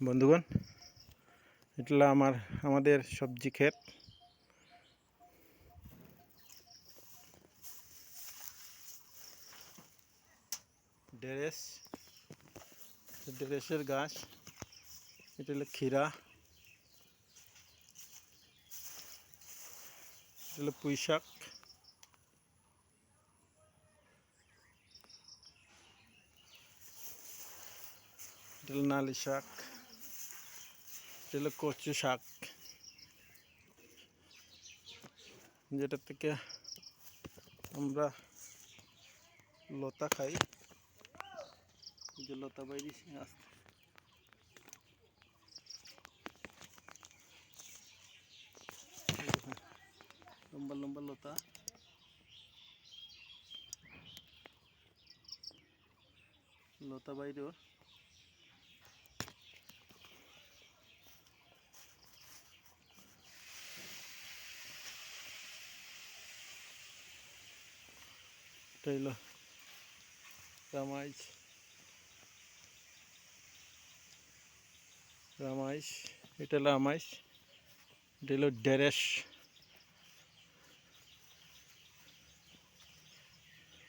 বন্ধুগণ এটা আমার, আমাদের সবজি ক্ষেত। ডেরেস, ডেরেসের গাছ, এটা হলো ক্ষীরা। এটা হলো পুঁই শাক। এটা হলো নালি শাক। এটা হলো কচু শাক। যেটা থেকে আমরা লতা খাই। যে লতা বাইরে আসতে লম্বা লম্বা লতা। লতা বাইরেও এটা হলো রামাইশ রামাইশ এটা হলো আমাইশ এটা হলো ডেরেস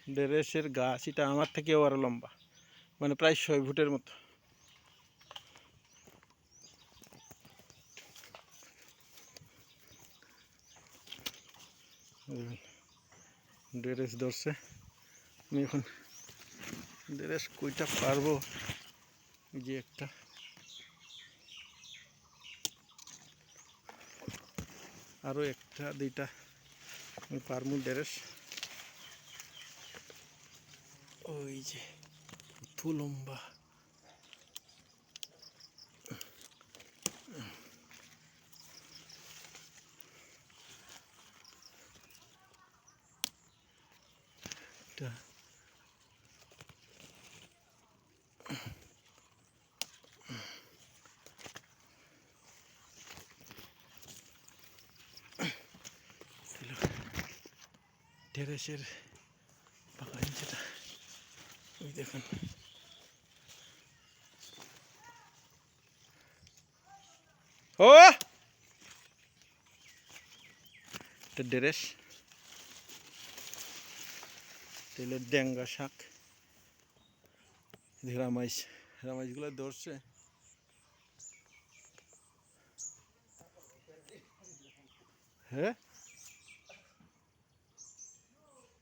ডেরেসের গাছ এটা আমার থেকেও আরও লম্বা। মানে প্রায় ছয় ফুটের মতো। ড্রেস ধরছে আমি এখন ড্রেস কইটা পারব। যে একটা। আরও একটা, দুইটা। আমি পারব ড্রেস ওই যে লম্বা। এটা টেরেসের বাগান যেটা ওই দেখুন ও ডেরেস তেলের ড্যাঙ্গা শাক রামাইশ রামাইশগুলো ধরছে হ্যাঁ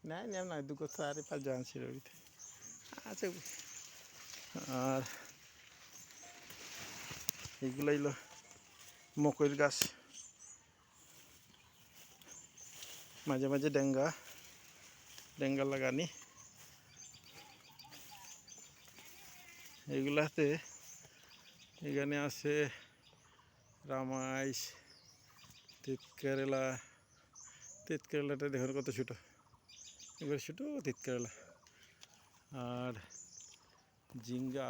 নাই নেম নাই দুটো চারি পাঁচ জন ছিল ওইতে আছে আর এইগুলো হইল মকইর গাছ মাঝে মাঝে ডেঙ্গা ডেঙ্গা লাগানি এগুলাতে এখানে আছে রামাইশ তিত কেরালা তিত কেরালাটা দেখুন কত ছোটো এবার ছোটো তিত কেরালা। আর জিঙ্গা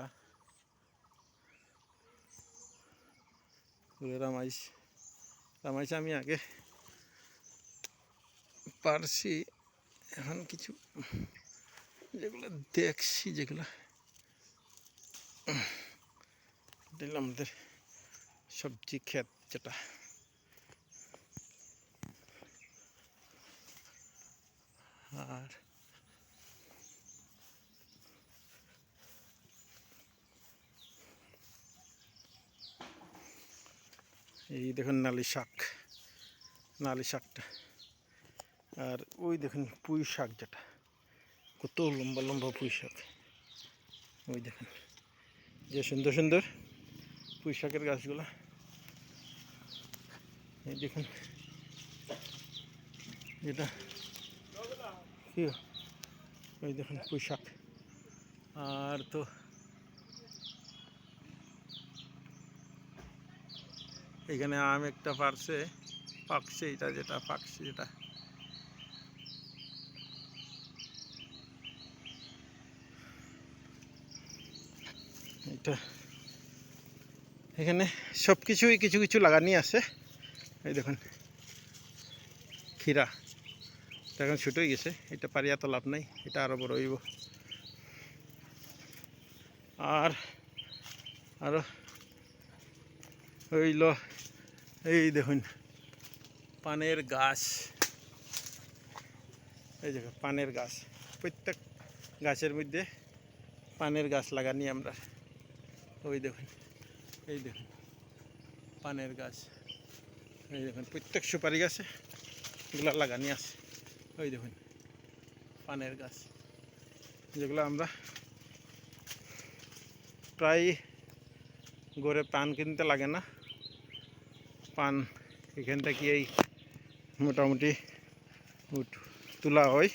রামাইশ। রামাইশ আমি আগে পারছি, এখন কিছু যেগুলো দেখছি, যেগুলো এটা আমাদের সবজি ক্ষেত যেটা। আর এই দেখুন নালি শাক, নালি শাকটা। আর ওই দেখুন পুঁই শাক যেটা, কত লম্বা লম্বা পুঁই শাক। ওই দেখুন, যে সুন্দর সুন্দর পুঁই শাকের গাছগুলো। এই দেখুন, এটা কি? ওই দেখুন পুঁই আর তো এখানে আম একটা পারছে, পাকছে এটা যেটা, পাকছে যেটা এটা এখানে সব কিছুই কিছু কিছু লাগানি আছে। এই দেখুন এটা এখন ছোট হয়ে গেছে। এটা পারিয়া তো লাভ নাই। এটা আরও বড় হইব। আর আরও হইল এই দেখুন, পানের গাছ। এই দেখো পানের গাছ। প্রত্যেক গাছের মধ্যে পানের গাছ লাগানি আমরা। ওই দেখুন, এই দেখুন, পানের গাছ। এই দেখুন, প্রত্যেক সুপারি গাছে এগুলো লাগানি আছে। ওই দেখুন পানের গাছ, যেগুলো আমরা প্রায় গড়ে পান কিনতে লাগে না। পান এখান থেকে এই মোটামুটি তোলা হয়।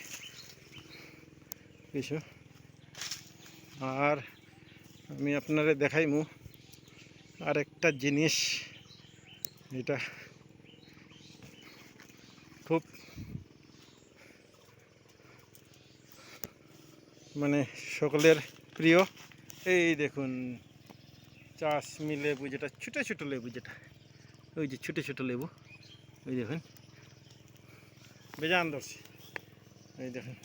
কিছু। আর আমি আপনারে দেখাইমু আর একটা জিনিস, এটা খুব মানে সকলের প্রিয়। এই দেখুন চাশমি লেবু যেটা, ছোটো ছোটো লেবু যেটা, ওই যে ছোটো ছোটো লেবু ওই দেখুন। বেজান ধরছে, এই দেখুন,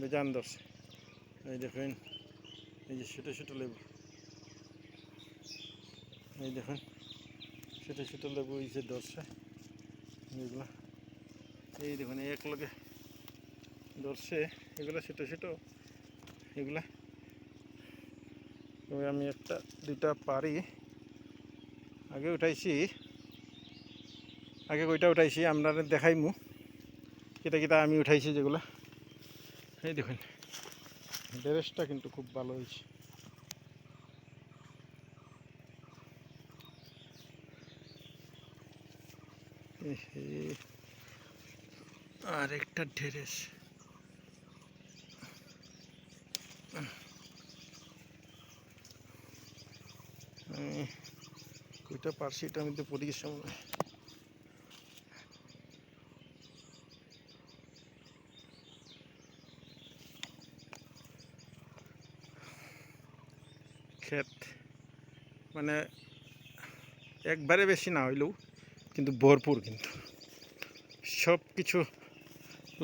বেজান ধরছে, এই দেখুন, এই যে ছোটো ছোটো লেবু, এই দেখুন, ছোটো ছোটো লেবু এই যে ধরছে এইগুলো এই দেখুন, এক লগে ধরছে, এগুলো ছোটো ছোটো। এগুলা। আমি একটা দুইটা পারি। আগে উঠাইছি। আগে কইটা উঠাইছি আমরা দেখাইমু। কিতা কিতা আমি উঠাইছি যেগুলা। এই দেখুন ড্রেসটা কিন্তু খুব ভালো হয়েছে। এহে, আর একটা ড্রেস আমি পারছি, এটা আমি তো হয়। ক্ষেত মানে একবারে বেশি না হইলেও কিন্তু ভরপুর কিন্তু সব কিছু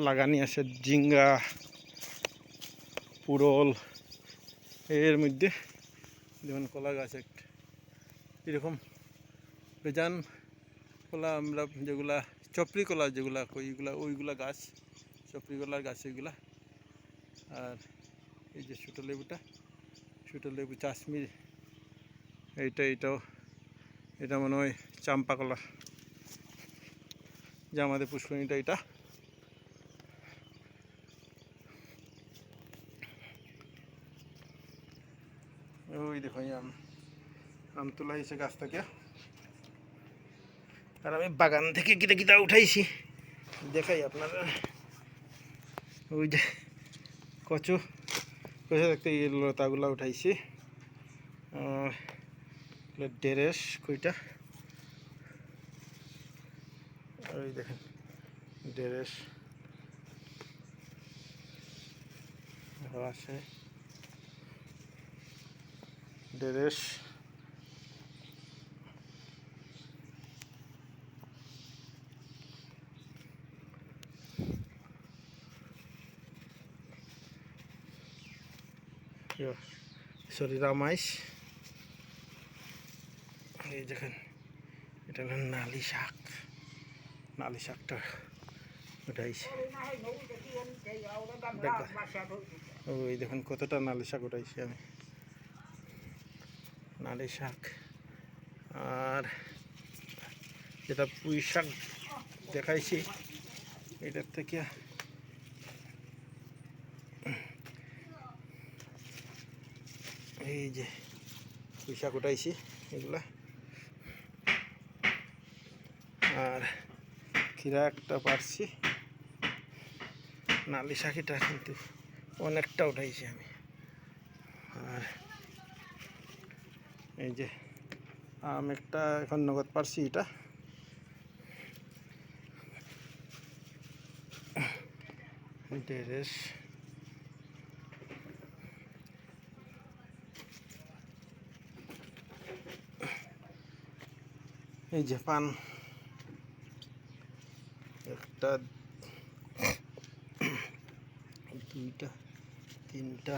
লাগানি আছে, জিঙ্গা পুরল এর মধ্যে যেমন কলা গাছ একটা এরকম। বেজান কলা আমরা যেগুলা চপরি কলা যেগুলা কই, এগুলা ওইগুলা গাছ চপরি কলার গাছ ওইগুলা আর এই যে ছোটো লেবুটা, ছোটো লেবু চাশমির, এইটা এইটাও, এটা মনে হয় চাম্পা কলা। যে আমাদের পুষ্পণীটা এটা। ওই আম তোলা হয়েছে গাছ আর আমি বাগান থেকে কিটা কিটা উঠাইছি। দেখাই আপনারা। ওই যে কচু কচু দেখতে লতাগুলা উঠাইছি। ডেরেস কইটা। ওই দেখেন ডেরেস আছে। ড্রেস সরি রামাইশ, এই দেখেন, এটা হলো নালি শাক। নালি শাকটা উঠাইছে ওই দেখুন কতটা নালি শাক উঠাইছি আমি। নালি শাক। আর যেটা পুঁই শাক দেখাইছি, এটার থেকে এই যে পুঁই শাক উঠাইছি, এগুলা। আর খিরা একটা পারছি। নালি শাকিটা কিন্তু অনেকটা উঠাইছি আমি। আর এই যে, আম একটা এখন নগদ পারছি এটা। ড্রেস। এই যে পান। একটা, দুইটা, তিনটা।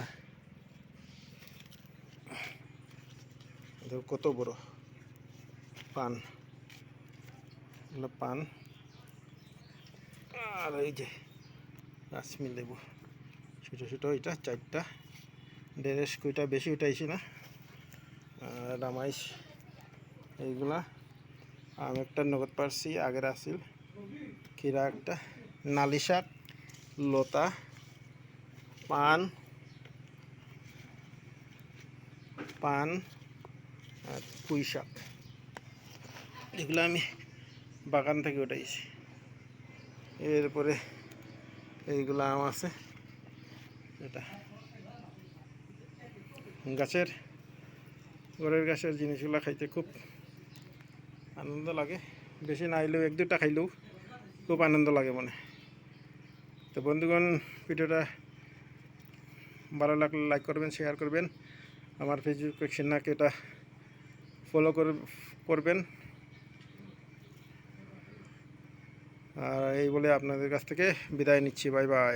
দেখো কত বড় পান। এগুলো পান। আর এই যে কাশ্মীর লেবু। ছোটো ছোটো এটা, চারটা। দেড়েশ কুইটা বেশি উঠাইছি না। আর এইগুলা। আম একটা নগদ পারছি আগের আসিল। কিরা একটা। নালি শাক লতা, পান। পান। আর পুঁই শাক। এগুলো আমি বাগান থেকে উঠাইছি। এরপরে এইগুলো আম আছে। এটা গাছের, ঘরের গাছের জিনিসগুলো খাইতে খুব আনন্দ লাগে। বেশি না আইলেও এক দুটা খাইলেও খুব আনন্দ লাগে মনে। তো বন্ধুগণ, ভিডিওটা ভালো লাগলে লাইক করবেন শেয়ার করবেন। আমার ফেসবুক পেজনাকে এটা ফলো করবেন। আর এই বলে আপনাদের কাছ থেকে বিদায় নিচ্ছি। Bye bye.